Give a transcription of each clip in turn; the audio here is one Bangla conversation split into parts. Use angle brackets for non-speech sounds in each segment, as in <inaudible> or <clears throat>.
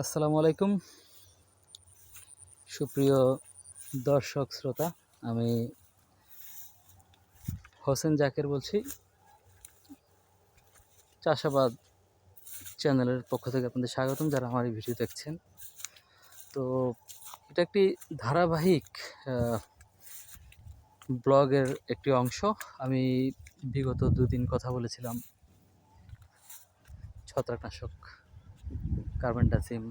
আসসালামু আলাইকুম। সুপ্রিয় দর্শক, শ্রোতা, আমি হোসেন জাকের বলছি। চাষাবাদ চ্যানেলের পক্ষ থেকে আপনাদের স্বাগতম, যারা আমার এই ভিডিও দেখছেন। তো এটা একটি ধারাবাহিক ব্লগের একটি অংশ। আমি বিগত দুদিন কথা বলেছিলাম ছত্রাকনাশক কার্বেন্ডাসিম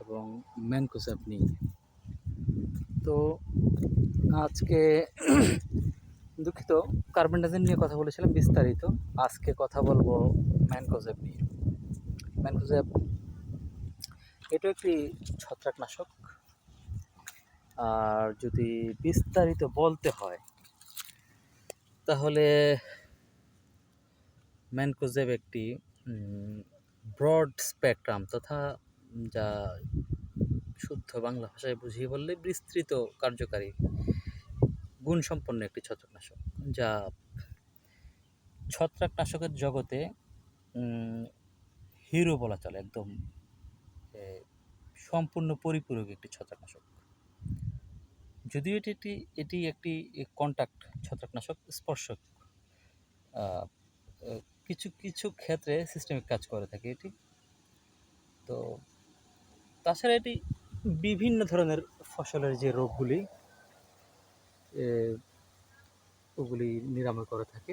এবং ম্যানকোসেপ নিয়ে তো আজকে <clears throat> দুঃখিত, কার্বেন্ডাসিম নিয়ে কথা বলেছিলাম বিস্তারিত। আজকে কথা বলব ম্যানকোজেব নিয়ে। ম্যানকোজেব এটা একটি ছত্রাকনাশক। আর যদি বিস্তারিত বলতে হয়, তাহলে ম্যানকোজেব একটি ব্রড স্পেকট্রাম তথা যা শুদ্ধ বাংলা ভাষায় বুঝিয়ে বললে বিস্তৃত কার্যকারী গুণসম্পন্ন একটি ছত্রাকনাশক, যা ছত্রাকনাশকের জগতে হিরো বলা চলে একদম সম্পূর্ণ পরিপূরক একটি ছত্রাকনাশক। যদিও এটি একটি এটি একটি কন্টাক্ট ছত্রাকনাশক, স্পর্শক কিছু কিছু ক্ষেত্রে সিস্টেমিক কাজ করে থাকে এটি। তো তাছাড়া এটি বিভিন্ন ধরনের ফসলের যে রোগগুলি ওগুলি নিরাময় করে থাকে।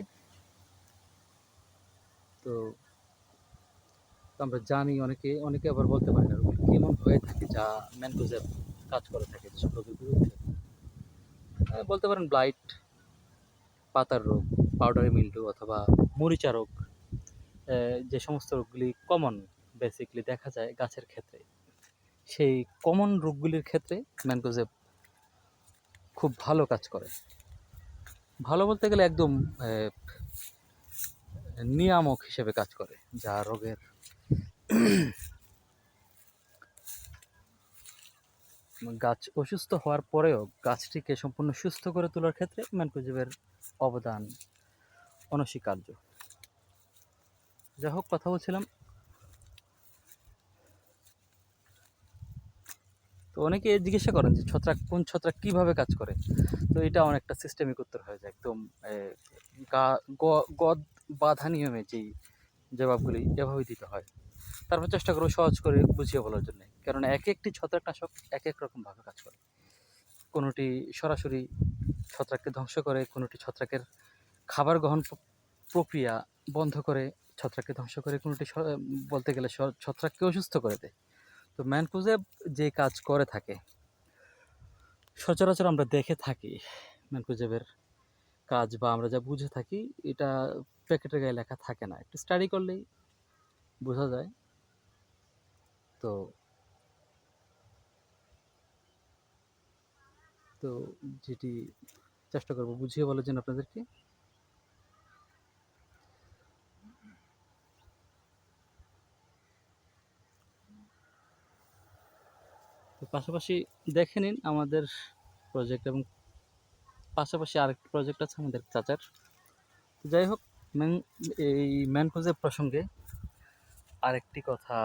তো আমরা জানি অনেকে অনেকে আবার বলতে পারে না রোগগুলি কেমন হয়ে থাকে, যা ম্যানকোজেব কাজ করে থাকে, যেসব রোগের বিরুদ্ধে। বলতে পারেন ব্লাইট, পাতার রোগ পাউডারি মিল্ডু অথবা মরিচা রোগ যে সমস্ত রোগগুলি কমন বেসিকলি দেখা যায় গাছের ক্ষেত্রে। সেই কমন রোগগুলির ক্ষেত্রে ম্যানকোজেব খুব ভালো কাজ করে। ভালো বলতে গেলে একদম নিয়ামক হিসেবে কাজ করে, যা রোগের গাছ অসুস্থ হওয়ার পরেও গাছটিকে সম্পূর্ণ সুস্থ করে তোলার ক্ষেত্রে ম্যানকোজেবের অবদান অনস্বীকার্য। যাই হোক, কথা বলছিলাম। তো অনেকে জিজ্ঞাসা করেন যে ছত্রাক, কোন ছত্রাক কীভাবে কাজ করে? তো এটা অনেকটা সিস্টেমিক উত্তর হয়ে যায়। একদম গদ বাধা নিয়মে যেই জবাবগুলি এভাবেই দিতে হয়। তারপর চেষ্টা করব সহজ করে বুঝিয়ে বলার জন্য। কারণ এক একটি ছত্রাকনাশক এক এক রকমভাবে কাজ করে। কোনোটি সরাসরি ছত্রাককে ধ্বংস করে, কোনোটি ছত্রাকের খাবার গ্রহণ প্রক্রিয়া বন্ধ করে ছত্রাককে ধ্বংস করে কোনোটি বলতে গেলে ছত্রাককে অসুস্থ করে দেয়। তো ম্যানকোজেব যে কাজ করে থাকে, সচরাচর আমরা দেখে থাকি ম্যানকোজেবের কাজ বা আমরা যা বুঝে থাকি, এটা প্যাকেটের গায়ে লেখা থাকে না। একটু স্টাডি করলেই বোঝা যায়। তো তো যেটি চেষ্টা করব বুঝিয়ে বলার জন্য আপনাদেরকে পাশাপাশি দেখে নিন আমাদের প্রজেক্ট এবং পাশাপাশি আরেকটি প্রজেক্ট আছে আমাদের চাচার। যাই হোক ম্যান এই ম্যানকোজের প্রসঙ্গে আরেকটি কথা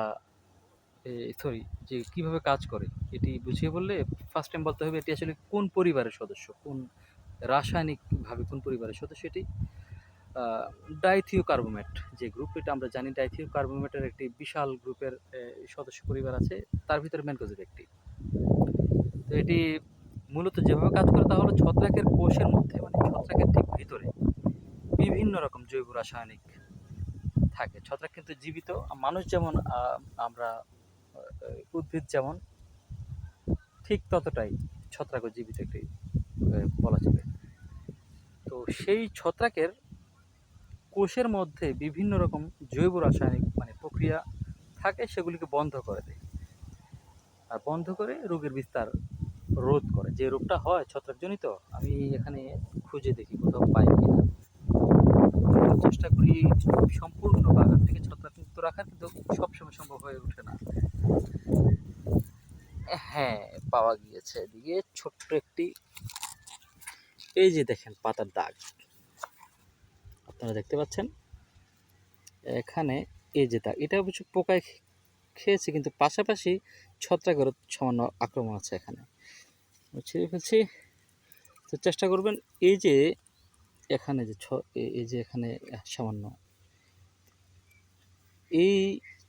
সরি যে কীভাবে কাজ করে, এটি বুঝিয়ে বললে ফার্স্ট টাইম বলতে হবে এটি আসলে কোন পরিবারের সদস্য, কোন রাসায়নিকভাবে কোন পরিবারের সদস্য এটি? ডাইথিও কার্বোমেট যে গ্রুপ এটা আমরা জানি ডাইথিও কার্বোমেটের একটি বিশাল গ্রুপের সদস্য পরিবার আছে, তার ভিতরে ম্যানকোজের একটি। তো এটি মূলত যেভাবে কাজ করে তা হলো ছত্রাকের কোষের মধ্যে মানে ছত্রাকের ঠিক ভিতরে বিভিন্ন রকম জৈব রাসায়নিক থাকে। ছত্রাক কিন্তু জীবিত। মানুষ যেমন আমরা উদ্ভিদ যেমন, ঠিক ততটাই ছত্রাকও জীবিত একটি বলা চলে। তো সেই ছত্রাকের কোষের মধ্যে বিভিন্ন রকম জৈব রাসায়নিক মানে প্রক্রিয়া থাকে, সেগুলিকে বন্ধ করে দেয়। আর বন্ধ করে রোগের বিস্তার রোধ করে। যে রোগটা হয় ছত্রাকজনিত, আমি এখানে খুঁজে দেখি, কোথাও পাই কিনা। চেষ্টা করি সম্পূর্ণ বাগান থেকে ছত্রাক মুক্ত রাখার, কিন্তু সবসময় সম্ভব হয়ে ওঠে না। হ্যাঁ পাওয়া গিয়েছে। এদিকে ছোট্ট একটি, এই যে দেখেন পাতার দাগ। আপনারা দেখতে পাচ্ছেন? এখানে এই যে দাগ, এটা অবশ্য পোকায় খেয়েছি, কিন্তু পাশাপাশি ছত্রাকেরও সামান্য আক্রমণ আছে এখানে। ছিঁড়ে ফেলছি। তো চেষ্টা করবেন এই যে এখানে যে ছ- এই যে এখানে সামান্য এই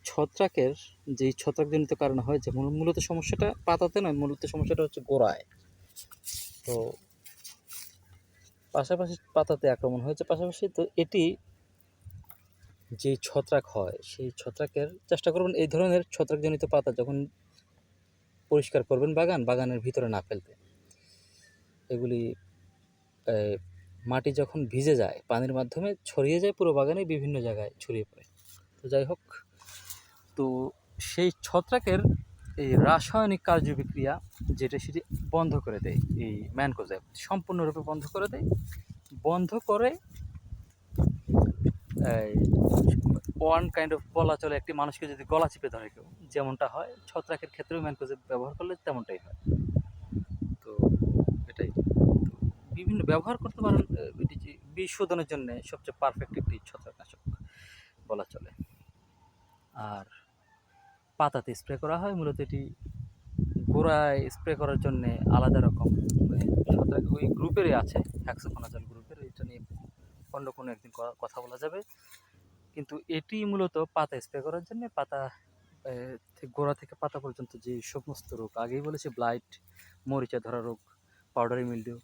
ছত্রাকের যে ছত্রাকজনিত কারণে হয়, যে মূলত সমস্যাটা পাতাতে নয়, মূলত সমস্যাটা হচ্ছে গোড়ায়। তো পাশাপাশি পাতাতে আক্রমণ হয়েছে। পাশাপাশি তো এটি যে ছত্রাক হয়, সেই ছত্রাকের চেষ্টা করবেন এই ধরনের ছত্রাকজনিত পাতা যখন পরিষ্কার করবেন বাগান, বাগানের ভিতরে না ফেলতে। এগুলি মাটি যখন ভিজে যায়, পানির মাধ্যমে ছড়িয়ে যায় পুরো বাগানে বিভিন্ন জায়গায় ছড়িয়ে পড়ে। তো যাই হোক, তো সেই ছত্রাকের এই রাসায়নিক কার্যবিক্রিয়া যেটা সেটি বন্ধ করে দেয়, এই ম্যানকোজেব। সম্পূর্ণরূপে বন্ধ করে দেয়। বন্ধ করে ওয়ান কাইন্ড অফ বলা চলে একটি মানুষকে যদি গলা চিপে ধরে কেউ যেমনটা হয়, ছত্রাকের ক্ষেত্রেও ম্যানকোজেব ব্যবহার করলে তেমনটাই হয়। তো এটাই। বিভিন্ন ব্যবহার করতে পারেন এটি যে বিষ শোধনের জন্য সবচেয়ে পারফেক্ট একটি ছত্রাকনাশক বলা চলে। আর পাতাতে স্প্রে করা হয়, মূলত এটি গোড়ায় স্প্রে করার জন্য আলাদা রকম ওই ছত্রাক ওই গ্রুপেরই আছে হ্যাক্সোকোনাজল গ্রুপের, এটা নিয়ে অন্য কোনো একদিন কথা বলা যাবে। কিন্তু এটি মূলত পাতা স্প্রে করার জন্য পাতা গোড়া থেকে পাতা পর্যন্ত যে সমস্ত রোগ, আগেই বলেছি ব্লাইট, মরিচা ধরা রোগ, পাউডারি মিল্ডিউ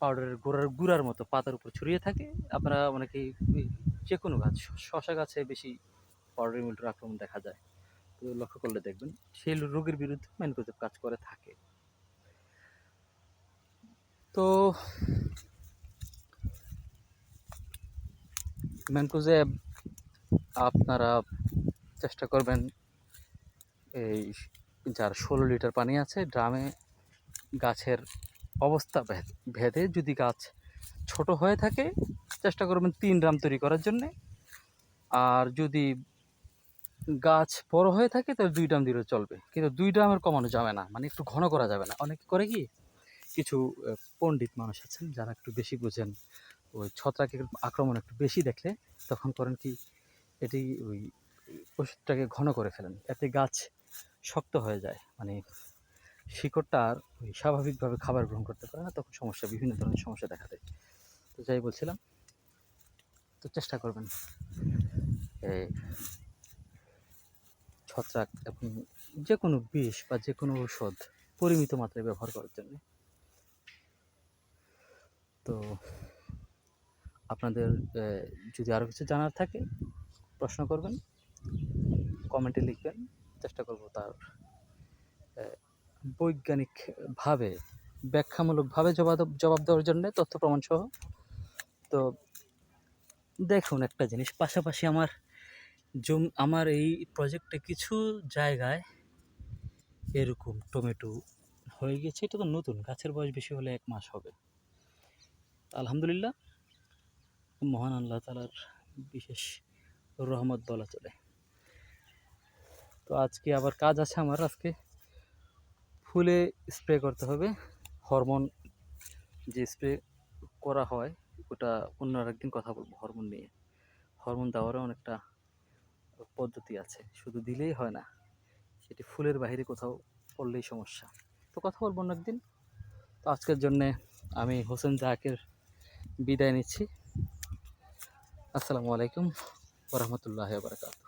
পাউডারের গোড়ার গুঁড়ার মতো পাতার উপর ছড়িয়ে থাকে। আপনারা অনেকেই যে কোনো গাছ শশা গাছে বেশি পাউডারি মিল্ডিউর আক্রমণ দেখা যায়। তো লক্ষ্য করলে দেখবেন, সেই রোগের বিরুদ্ধে ম্যানকোজেব কাজ করে থাকে। তো ম্যানকোজেব আপনারা চেষ্টা করবেন এই যার ষোলো লিটার পানি আছে, ড্রামে গাছের অবস্থা ভেদ- যদি গাছ ছোট হয়ে থাকে, চেষ্টা করবেন তিন ড্রাম তৈরি করার জন্যে। আর যদি গাছ বড় হয়ে থাকে, তাহলে দুই ড্রাম দিলেও চলবে। কিন্তু দুই ড্রামের কমানো যাবে না মানে একটু ঘন করা যাবে না। অনেকে করে কি, কিছু পণ্ডিত মানুষ আছেন, যারা একটু বেশি বোঝেন, ওই ছত্রাকের আক্রমণ একটু বেশি দেখলে, তখন করেন কি, এটি ওই ওষুধটাকে ঘন করে ফেলেন এতে গাছ শক্ত হয়ে যায়। মানে শিকড়টা আর ওই স্বাভাবিকভাবে খাবার গ্রহণ করতে পারে না, তখন সমস্যা, বিভিন্ন ধরনের সমস্যা দেখা দেয়। তো যাই বলছিলাম, তো চেষ্টা করবেন। এই ছত্রাক এবং যে কোনো বিষ বা যে কোনো ঔষধ পরিমিত মাত্রায় ব্যবহার করার জন্য। তো আপনাদের যদি আরও কিছু জানার থাকে, প্রশ্ন করবেন। কমেন্টে লিখবেন। চেষ্টা করব তার বৈজ্ঞানিকভাবে, ব্যাখ্যামূলকভাবে জবাব জবাব দেওয়ার জন্য তথ্য প্রমাণ সহ। তো দেখুন একটা জিনিস, পাশাপাশি আমার জম, আমার এই প্রজেক্টে কিছু জায়গায় এরকম টমেটো হয়ে গেছে। এটা তো নতুন, গাছের বয়স বেশি হলে এক মাস হবে। আলহামদুলিল্লাহ, মহান আল্লাহ তালার বিশেষ রহমত বলা চলে। তো আজকে আবার কাজ আছে আমার, আজকে ফুলে স্প্রে করতে হবে। হরমোন যে স্প্রে করা হয়, ওটা অন্য আরেকদিন কথা বলব, হরমোন নিয়ে। হরমোন দেওয়ারও অনেকটা পদ্ধতি আছে, শুধু দিলেই হয় না, সেটি ফুলের বাইরে কোথাও পড়লেই সমস্যা। তো কথা বলব অন্য একদিন। তো আজকের জন্যে আমি হোসেন জাহাকের বিদায় নিচ্ছি। আসসালামু আলাইকুম ওরহমতুল্লাহ বারকাত